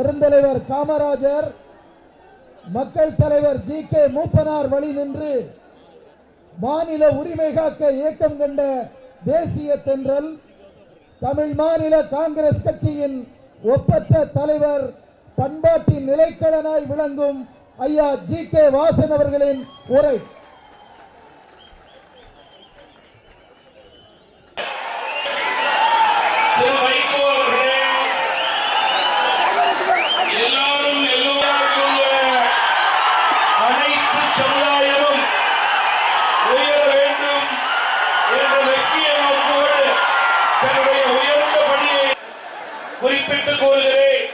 பெருந்தலைவர் காமராஜர் மக்கள் தலைவர் ஜி கே மூப்பனார் வழி நின்று மாநில உரிமை காக்க இயக்கம் கண்ட தேசிய தென்றல் தமிழ் மாநில காங்கிரஸ் கட்சியின் ஒப்பற்ற தலைவர் பண்பாட்டின் நிலைக்கடனாய் விளங்கும் ஐயா ஜி கே வாசன் அவர்களின் உரை Yeah. குறிப்பிட்டு கூறுகிறேன்.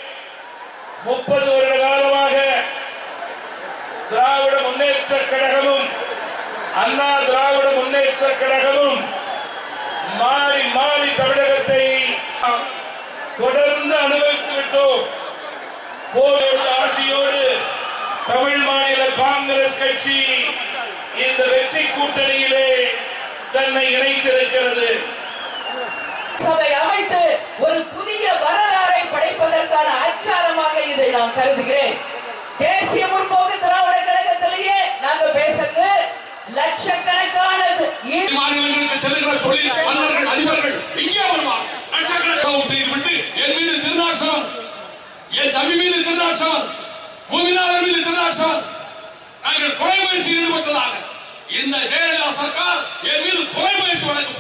முப்பது வருட காலமாக திராவிட முன்னேற்ற கழகமும் அண்ணா திராவிட முன்னேற்ற கழகமும் மாறி மாறி தமிழகத்தை தொடர்ந்து அனுபவித்து விட்டோம். போரோடு ஆசையோடு தமிழ் மாநில காங்கிரஸ் கட்சி இந்த வெற்றி கூட்டணியிலே தன்னை இணைத்திருக்கிறது. சபை ஒரு புதிய வரலாறை படைப்பதற்கான அச்சாரமாக இதை நான் கருதுகிறேன். தேசிய முற்போக்கு திராவிட கழகத்திலேயே நாங்க பேசுறது லட்சக்கணக்கானது. மாநிலங்களுக்கு செல்கிற தொழில் மன்னர்கள் அதிபர்கள் இங்கே வருவார். லட்சக்கணக்காகவும் செய்துவிட்டு என் மீது திருநாசம். என் தம்பி மீது திருநாசம். பூமிநாதர் மீது திருநாசம். நாங்கள் கொலை முயற்சியில் ஈடுபட்டதாக இந்த ஜெயலலிதா சர்க்கார் என் மீது கொலை முயற்சி வழக்கு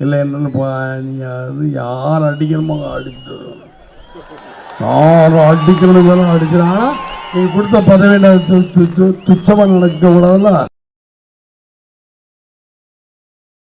இல்லை என்னன்னு நீங்கள் அது யார் அடிக்கணுமோ அடிச்சுட்டு யார் அடிக்கணும் அடிக்கிறாங்கன்னா நீங்கள் கொடுத்த பதவியில் துச்சமாக நினைக்க கூடாதுல்ல